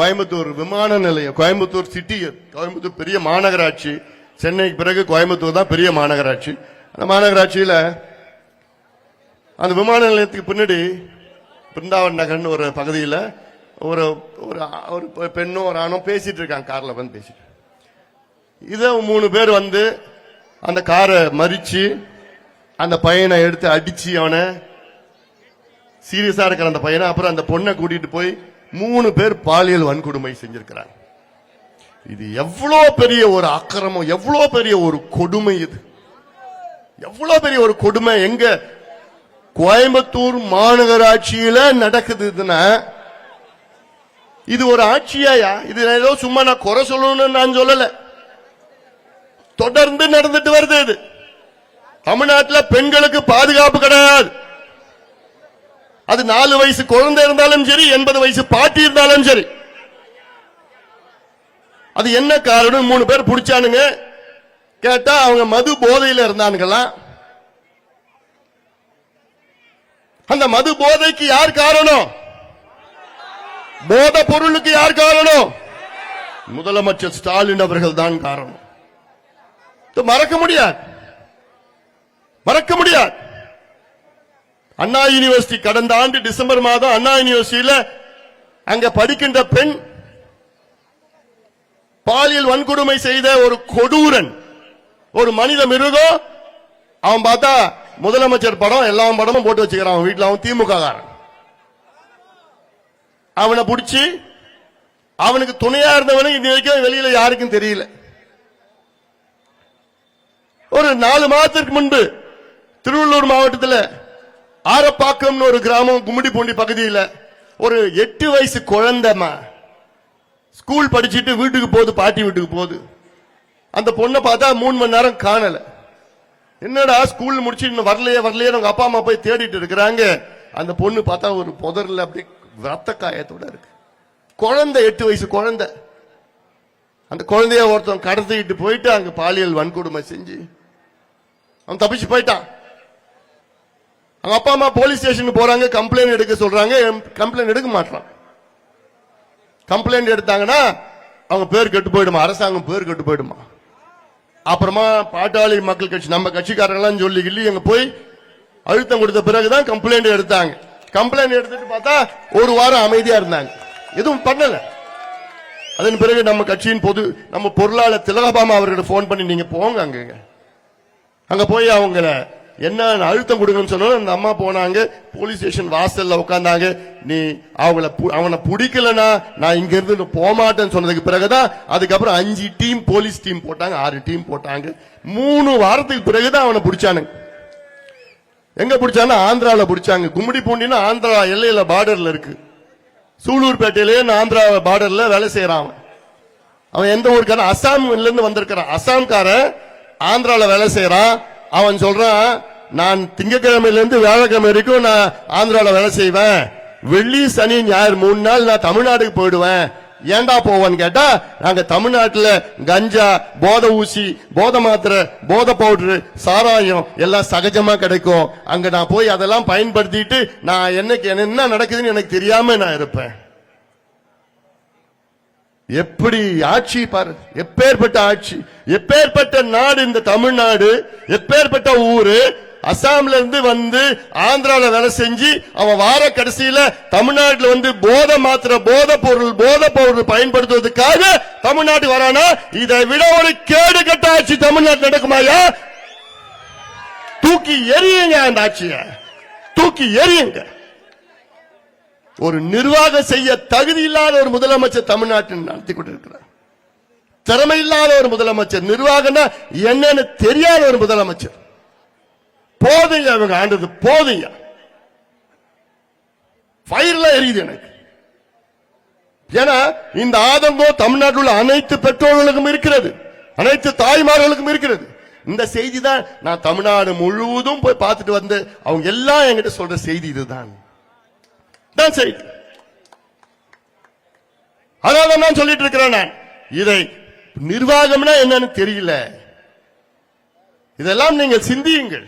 கோயம்புத்தூர் விமான நிலையம் கோயம்புத்தூர் சிட்டி கோயம்புத்தூர் பெரிய மாநகராட்சி. சென்னைக்கு பிறகு கோயம்புத்தூர் தான் பெரிய மாநகராட்சி. அந்த மாநகராட்சியில் அந்த விமான நிலையத்துக்கு பின்னாடி பிருந்தாவன் நகர்னு ஒரு பகுதியில் ஒரு ஒரு ஒரு பெண்ணும் ஒரு ஆணும் பேசிட்டு இருக்காங்க. காரில் வந்து பேசிட்டு. இதை மூணு பேர் வந்து அந்த காரை மறிச்சு அந்த பையனை எடுத்து அடிச்சு அவனை சீரியஸா இருக்கிற அந்த பையனை அப்புறம் அந்த பொண்ணை கூட்டிட்டு போய் மூணு பேர் பாலியல் வன்கொடுமை செஞ்சிருக்கிறாங்க. இது எவ்வளோ பெரிய ஒரு அக்கிரமம் எவ்வளோ பெரிய ஒரு கொடுமை இது. எவ்வளோ பெரிய ஒரு கொடுமை. எங்க கோயம்புத்தூர் மாநகராட்சியில நடக்குதுன்னா இது ஒரு ஆட்சியாயா? இது ஏதோ சும்மா நான் குறை சொல்லணும்னு நான் சொல்லல. தொடர்ந்து நடந்துட்டு வருது இது. தமிழ்நாட்டில் பெண்களுக்கு பாதுகாப்பு கிடையாது. அது நாலு வயசு குழந்தை இருந்தாலும் சரி எண்பது வயசு பாட்டி இருந்தாலும் சரி. அது என்ன காரணம் மூணு பேர் பிடிச்சானுங்க. கேட்டா அவங்க மது போதையில் இருந்தானுங்களாம். அந்த மது போதைக்கு யார் காரணம்? போத பொருளுக்கு யார் காரணம்? முதலமைச்சர் ஸ்டாலின் அவர்கள் தான் காரணம். மறக்க முடியாது. மறக்க முடியாது. அண்ணா யூனிவர்சிட்டி கடந்த ஆண்டு டிசம்பர் மாதம் அண்ணா யூனிவர்சிட்டியில அங்க படிக்கின்ற பெண் பாலியல் வன்கொடுமை செய்த ஒரு கொடூரன் ஒரு மனித மிருகம். அவன் பார்த்தா முதலமைச்சர் படம் எல்லா படமும் போட்டு வச்சுக்கிறான். அவன் வீட்டில் அவன் திமுக காரன் அவனை பிடிச்சி அவனுக்கு துணையா இருந்தவனு இன்னி வரைக்கும் வெளியில யாருக்கும் தெரியல. ஒரு நாலு மாதத்திற்கு முன்பு திருவள்ளூர் மாவட்டத்தில் ஆரப்பாக்கம்னு ஒரு கிராமம் கும்மிடிப்பூண்டி பகுதியில் ஒரு எட்டு வயசு குழந்தைமா ஸ்கூல் படிச்சுட்டு வீட்டுக்கு போகுது பாட்டி வீட்டுக்கு போகுது. அந்த பொண்ணை பார்த்தா மூணு மணி நேரம் காணல. என்னடா ஸ்கூல் முடிச்சு இன்னும் வரலையே வரலையே அவங்க அப்பா அம்மா போய் தேடிட்டு இருக்கிறாங்க. அந்த பொண்ணு பார்த்தா ஒரு புதர்ல அப்படி ரத்த காயத்தோட இருக்கு. குழந்தை எட்டு வயசு குழந்தை. அந்த குழந்தைய ஒருத்தன் கடத்திக்கிட்டு போயிட்டு அங்க பாலியல் வன்கொடுமை செஞ்சு அவன் தப்பிச்சு போயிட்டான். அவங்க அப்பா அம்மா போலீஸ் ஸ்டேஷனுக்கு போறாங்க கம்ப்ளைண்ட் எடுக்க சொல்றாங்க கம்ப்ளைண்ட் எடுக்க மாட்டான் கம்ப்ளைண்ட் எடுத்தாங்கன்னா அவங்க பேர் கெட்டு போயிடுமா? அரசாங்கம் பேர் கெட்டு போயிடுமா? அப்புறமா பாட்டாளி மக்கள் கட்சி நம்ம கட்சிக்காரங்களாம் சொல்லி கிள்ளி அங்க போய் அழுத்தம் கொடுத்த பிறகுதான் கம்ப்ளைண்ட் எடுத்தாங்க. கம்ப்ளைண்ட் எடுத்துட்டு பார்த்தா ஒரு வாரம் அமைதியா இருந்தாங்க. எதுவும் பண்ணல. அதன் பிறகு நம்ம கட்சியின் பொது நம்ம பொருளாளர் திலகபாமா அவர்கிட்ட போன் பண்ணி நீங்க போங்க அங்க அங்க போய் அவங்கள என்ன அழுத்தம் கொடுங்கன்னு சொன்னோம் அந்த அம்மா போனாங்க போலீஸ் ஸ்டேஷன் வாசல்ல உட்காந்தாங்க நீ அவங்கள பு- அவனை பிடிக்கலனா நான் இங்க இருந்து போமாட்டேன்னு சொன்னதுக்கு பிறகுதான் அதுக்கப்புறம் அஞ்சு டீம் போலீஸ் டீம் போட்டாங்க ஆறு டீம் போட்டாங்க. மூணு வாரத்துக்கு பிறகுதான் அவனை பிடிச்சானுங்க. எங்க பிடிச்சானா ஆந்திரால பிடிச்சாங்க. கும்மிடி பூண்டினா ஆந்திரா எல்லையில பார்டர்ல இருக்கு. சூலூர்பேட்டையிலேயே நான் ஆந்திரா பார்டர்ல வேலை செய்யறான் அவன். அவன் எந்த ஊருக்காரன்? அசாம்ல இருந்து வந்திருக்கிறான். அசாம்காரன் ஆந்திரால வேலை செய்யறான் அவன் சொல்றான் நான் திங்கக்கிழமையிலிருந்து வியாழக்கிழமை வரைக்கும் நான் ஆந்திராவில் வேலை செய்வேன். வெள்ளி சனி ஞாயிறு மூணு நாள் நான் தமிழ்நாட்டுக்கு போயிடுவேன். ஏன்டா போவேன்னு கேட்டா நாங்க தமிழ்நாட்டுல கஞ்சா போதை ஊசி போதை மாத்திரை போதை பவுடரு சாராயம் எல்லாம் சகஜமா கிடைக்கும். அங்க நான் போய் அதெல்லாம் பயன்படுத்திட்டு நான் என்னைக்கு என்ன நடக்குதுன்னு எனக்கு தெரியாம நான் இருப்பேன். எப்படி ஆட்சி பாரு எப்பேற்பட்ட ஆட்சி எப்பேற்பட்ட நாடு இந்த தமிழ்நாடு எப்பேற்பட்ட ஊரு அசாம்ல இருந்து வந்து ஆந்திரால வேலை செஞ்சு அவன் வார கடைசியில தமிழ்நாட்டுல வந்து போத மாத்திர போத பொருள் போத பொருள் பயன்படுத்துவதற்காக தமிழ்நாட்டுக்கு வரானா? இதை விட ஒரு கேடு கட்ட ஆட்சி தமிழ்நாட்டில் நடக்குமாயா தூக்கி எரியுங்க அந்த ஆட்சிய. தூக்கி எரியுங்க ஒரு நிர்வாகம் செய்ய தகுதி இல்லாத ஒரு முதலமைச்சர் தமிழ்நாட்டில் நடத்தி கொண்டிருக்கிறார். திறமை இல்லாத ஒரு முதலமைச்சர் நிர்வாகம்னா என்னன்னு தெரியாத ஒரு முதலமைச்சர். போதுங்க அவங்க ஆண்டது போதுங்க. ஃபயர்ல எரியுது எனக்கு. ஏன்னா இந்த ஆதங்கம் தமிழ்நாட்டில் உள்ள அனைத்து பெற்றோர்களுக்கும் இருக்கிறது. அனைத்து தாய்மார்களுக்கும் இருக்கிறது. இந்த செய்தி தான் நான் தமிழ்நாடு முழுவதும் போய் பார்த்துட்டு வந்து அவங்க எல்லாம் என்கிட்ட சொல்ற செய்தி இதுதான். தான் செய்தி. அதாவது நான் சொல்லிட்டு இருக்கிறேன் நான். இதை நிர்வாகம்னா என்னன்னு தெரியல. இதெல்லாம் நீங்கள் சிந்தியுங்கள்.